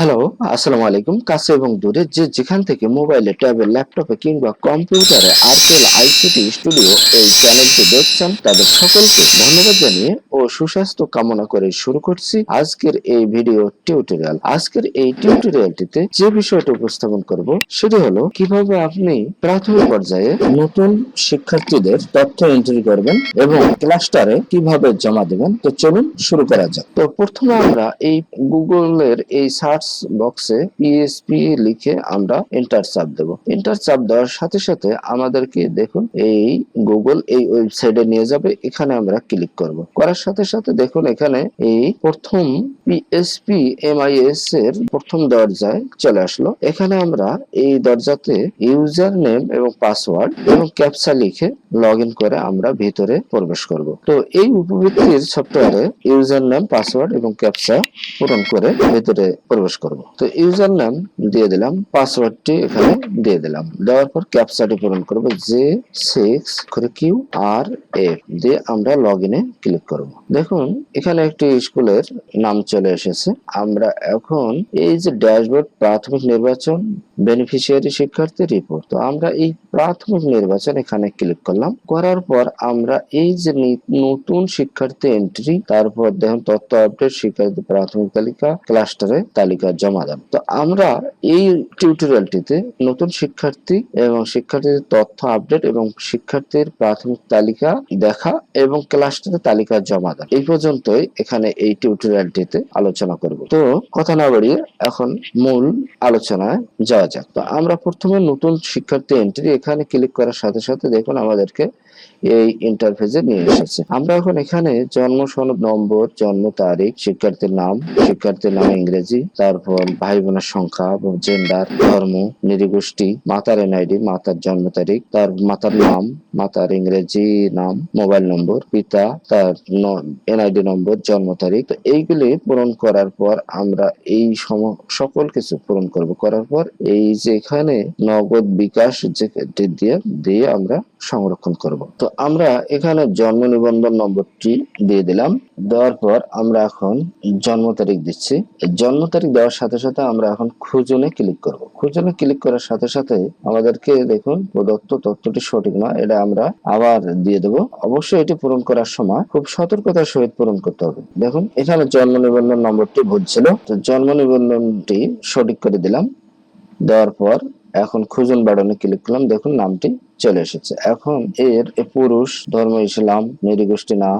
Hello আসসালামু আলাইকুম। কাছে এবং দূরে যে যেখান থেকে মোবাইলে, ট্যাবে, ল্যাপটপে কিংবা কম্পিউটারে আরটেল আইসিটি স্টুডিও এই চ্যানেলটি দেখছেন, তাদের সকলকে ধন্যবাদ জানিয়ে ও সুস্বাস্থ্য কামনা করে শুরু করছি আজকের এই ভিডিও টিউটোরিয়াল। আজকের এই টিউটোরিয়ালটিতে যে বিষয়টি উপস্থাপন করব, সেটি হলো কীভাবে আপনি প্রাথমিক পর্যায়ে নতুন শিক্ষার্থীদের তথ্য এন্ট্রি করবেন এবং ক্লাস্টারে কীভাবে জমা দেবেন। তো চলুন শুরু করা যাক। তো প্রথমে আমরা এই গুগলের এই সার্চ বক্সে পিএসপি লিখে আমরা এন্টার চাপ দেব। এন্টার চাপ দেওয়ার সাথে সাথে আমাদেরকে দেখুন, এই গুগল এই ওয়েবসাইটে নিয়ে যাবে, এখানে আমরা ক্লিক করব। করার সাথে সাথে দেখুন, এখানে এই প্রথম পিএসপি এমআইএস এর প্রথম দরজায় চলে আসলো। এখানে আমরা এই দরজাতে ইউজার নেম এবং পাসওয়ার্ড এবং ক্যাপচা লিখে লগ করে আমরা ভিতরে প্রবেশ করব। তো এই উপবৃত্তির সফটওয়্যারে ইউজার নেম পাসওয়ার্ড এবং ক্যাপচা পূরণ করে ভিতরে প্রবেশ করব। তো ইউজার নাম দিয়ে দিলাম, পাসওয়ার্ডটি এখানে দিয়ে দিলাম। দেওয়ার পর ক্যাপচাটি পূরণ করব, জে সিক্স করে কিউ আর এফ দিয়ে আমরা লগ ইনে ক্লিক করব। দেখুন, এখানে একটি স্কুলের নাম চলে এসেছে। আমরা এখন এই যে ড্যাশবোর্ড, প্রাথমিক নির্বাচন, বেনিফিশিয়ারি শিক্ষার্থী রিপোর্ট। তো আমরা এই প্রাথমিক নির্বাচন এখানে ক্লিক করলাম। করার পর আমরা এই যে নতুন শিক্ষার্থী এন্ট্রি তারপর দেখুন তথ্য আপডেট শিক্ষার্থী প্রাথমিক তালিকা ক্লাস্টারে তালিকা জমা দেন তো আমরা এই টিউটোরিয়ালটিতে নতুন শিক্ষার্থী এবং শিক্ষার্থীদের তথ্য আপডেট এবং শিক্ষার্থীর প্রাথমিক তালিকা দেখা এবং ক্লাস্টারে তালিকা জমা দেন এই পর্যন্তই এখানে এই টিউটোরিয়ালটিতে আলোচনা করব। তো কথা না বাড়িয়ে এখন মূল আলোচনায় যাওয়া যাক। তো আমরা প্রথমে নতুন শিক্ষার্থী এন্ট্রি এখানে ক্লিক করার সাথে সাথে দেখুন আমাদেরকে এই ইন্টারফেসে নিয়ে এসেছে। আমরা এখন এখানে জন্ম সনদ, নম্বর, জন্ম তারিখ, শিক্ষার্থীর নাম শিক্ষার্থীর নাম ইংরেজি তারপর ভাই বোনের সংখ্যা জেন্ডার ধর্ম নৃগোষ্ঠী মাতার এনআইডি মাতার জন্ম তারিখ, তার মাতার নাম, মাতার ইংরেজি নাম, মোবাইল নম্বর, পিতা, তার এনআইডি নম্বর, জন্ম তারিখ। তো এইগুলি পূরণ করার পর আমরা এই সকল কিছু পূরণ করব। করার পর এই যে এখানে নগদ বিকাশ যে দিয়ে দিয়ে আমরা সংরক্ষণ করব। তো আমরা এখানে জন্ম নিবন্ধন নম্বরটি দিয়ে দিলাম। দেওয়ার পর আমরা এখন জন্ম তারিখ দিচ্ছি। জন্ম তারিখ দেওয়ার সাথে সাথে আমরা এখন খুঁজনে ক্লিক করব। খুঁজনে ক্লিক করার সাথে সাথে আমাদেরকে দেখুন, প্রদত্ত তথ্যটি সঠিক নয় এটা আমরা আবার দিয়ে দেব। অবশ্যই এটি পূরণ করার সময় খুব সতর্কতার সহিত পূরণ করতে হবে। দেখুন, এখানে জন্ম নিবন্ধন নম্বরটি ভুল ছিল। তো জন্ম নিবন্ধনটি সঠিক করে দিলাম। দেওয়ার পর এখন খুঁজুন বাটনে ক্লিক করলাম। দেখুন, নামটি চলে এসেছে। এখন এর পুরুষ ধর্ম ইসলাম, নৃগোষ্ঠী না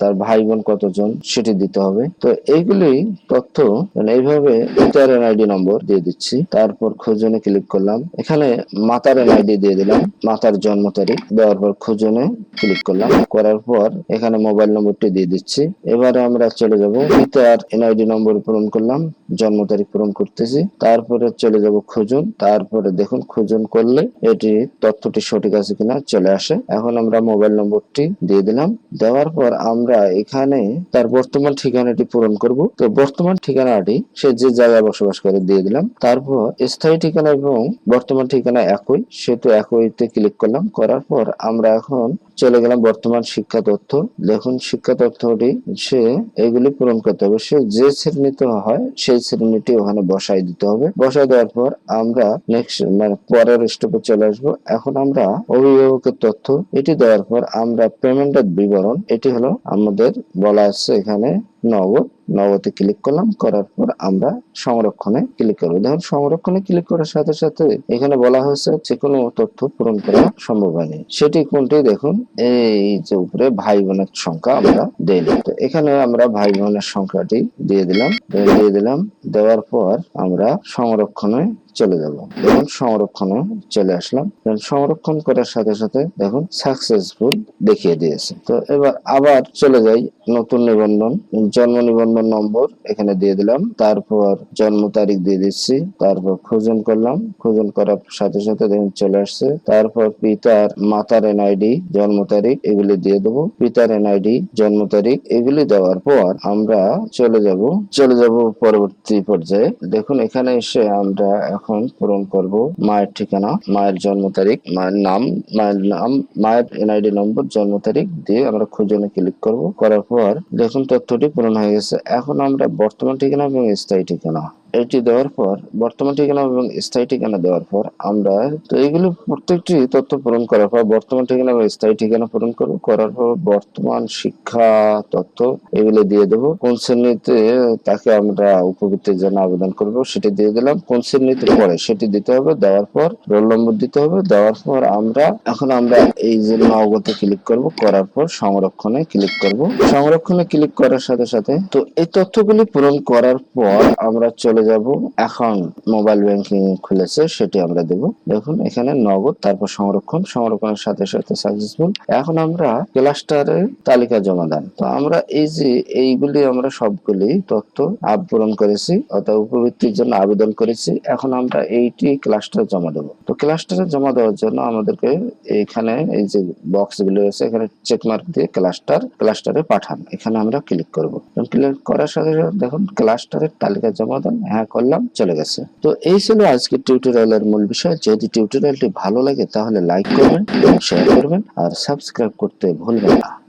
তার ভাই বোন কতজন সেটি দিতে হবে। তো এইগুলি তথ্য মানে এইভাবে পিতার নম্বর দিয়ে দিচ্ছি। তারপর খোঁজনে ক্লিক করলাম। এখানে মাতার এনআইডি দিয়ে দিলাম। মাতার জন্ম তারিখ দেওয়ার পর খোঁজনে ক্লিক করলাম। করার পর এখানে মোবাইল নম্বরটি দিয়ে দিচ্ছি। এবারে আমরা চলে যাব পিতার এনআইডি নম্বর পূরণ করলাম, জন্ম তারিখ পূরণ করতেছি। তারপরে চলে যাব খুঁজুন। তারপরে দেখুন, খুঁজুন করলে এটি তথ্যটি সঠিক আছে কিনা চলে আসে। এখন আমরা মোবাইল নম্বরটি দিয়ে দিলাম। দেওয়ার পর আমরা এখানে তার বর্তমান ঠিকানাটি পূরণ করব। তো বর্তমান ঠিকানাটি সে যে জায়গায় বসবাস করে দিয়ে দিলাম। তারপর স্থায়ী ঠিকানা এবং বর্তমান ঠিকানা একই। সেহেতু একইতে ক্লিক করলাম। করার পর আমরা এখন চলে গেলাম বর্তমান শিক্ষা তথ্য দেখুন, শিক্ষা তথ্যটি সে এগুলি পূরণ করতে হবে। সে যে শ্রেণীতে হয়, সেই শ্রেণীটি ওখানে বসাই দিতে হবে। বসাই দেওয়ার পর আমরা নেক্সট মানে পরের স্টেপে চলে আসব। এখন আমরা অভিভাবকের তথ্য, এটি দেওয়ার পর আমরা পেমেন্টের বিবরণ, এটি হলো আমাদের বলা আছে এখানে নগদ। নগদে ক্লিক করলাম, করার পর আমরা সংরক্ষণে ক্লিক করব। দেখুন, সংরক্ষণে ক্লিক করার সাথে সাথে এখানে বলা হয়েছে যে কোনো তথ্য পূরণ করা সম্ভব হয়নি। সেটি কোনটি? দেখুন, এই যে উপরে ভাই বোনের সংখ্যা আমরা দিয়ে দিই তো এখানে আমরা ভাই বোনের সংখ্যাটি দিয়ে দিলাম দিয়ে দিলাম। দেওয়ার পর আমরা সংরক্ষণে চলে যাব। দেখুন সংরক্ষণে চলে আসলাম। সংরক্ষণ করার সাথে সাথে দেখুন সাকসেসফুল দেখিয়ে দিয়েছে। তো এবার আবার চলে যাই নতুন নিবন্ধন। জন্ম নিবন্ধন নম্বর এখানে দিয়ে দিলাম। তারপর জন্ম তারিখ দিয়ে দিচ্ছি। তারপর খোঁজন করলাম। খোঁজন করার সাথে সাথে দেখুন চলে আসছে। তারপর পিতার মাতার এনআইডি জন্ম তারিখ এগুলি দিয়ে দেবো। পিতার এনআইডি জন্ম তারিখ এগুলি দেওয়ার পর আমরা চলে যাব। চলে যাব পরবর্তী পর্যায়ে দেখুন, এখানে এসে আমরা এখন পূরণ করব মায়ের ঠিকানা, মায়ের জন্ম তারিখ, মায়ের নাম মায়ের নাম, মায়ের এনআইডি নম্বর, জন্ম তারিখ দিয়ে আমরা খুঁজনে ক্লিক করব। করার পর দেখুন, তথ্যটি পূরণ হয়ে গেছে। এখন আমরা বর্তমান ঠিকানা এবং স্থায়ী ঠিকানা। এটি দেওয়ার পর, বর্তমান ঠিকানা এবং স্থায়ী ঠিকানা দেওয়ার পর আমরা তো এইগুলো প্রত্যেকটি তথ্য পূরণ করার পর, বর্তমান ঠিকানা এবং স্থায়ী ঠিকানা পূরণ করব, করার পর বর্তমান শিক্ষা তথ্য এগুলো দিয়ে দেবো। কোন শ্রেণীতে তাকে আমরা উপবৃত্তির জন্য আবেদন করব সেটি দিয়ে দিলাম। কোন শ্রেণীতে পড়ে সেটি দিতে হবে, দেওয়ার পর রোল নম্বর দিতে হবে, দেওয়ার পর আমরা, এখন আমরা এই যে নগদে ক্লিক করব, করার পর সংরক্ষণে ক্লিক করব। সংরক্ষণে ক্লিক করার সাথে সাথে, তো এই তথ্যগুলি পূরণ করার পর আমরা চলে যাব। এখন মোবাইল ব্যাংকিং খুলেছে, সেটি আমরা দেব। দেখুন, এখানে নগদ, তারপর সংরক্ষণ, সংরক্ষণের সাথে সাথে সাকসেসফুল এখন আমরা ক্লাস্টারে তালিকা জমা দেন। তো আমরা এই যে এইগুলি আমরা সবগুলি তথ্য পূরণ করেছি, অর্থাৎ উপবৃত্তির জন্য আবেদন করেছি, এখন আমরা এইটি ক্লাস্টারে জমা দেবো। তো ক্লাস্টারে জমা দেওয়ার জন্য আমাদেরকে এখানে এই যে বক্সগুলো রয়েছে, এখানে চেক মার্ক দিয়ে ক্লাস্টার ক্লাস্টারে পাঠান। এখানে আমরা ক্লিক করব। ক্লিক করার সাথে সাথে দেখুন ক্লাস্টারের তালিকা জমা দেন হ্যাঁ করলাম, চলে গেছে। তো এই ছিল আজকের টিউটোরিয়ালের মূল বিষয়। যদি টিউটোরিয়ালটি ভালো লাগে তাহলে লাইক করবেন শেয়ার করবেন, আর সাবস্ক্রাইব করতে ভুলবেন না।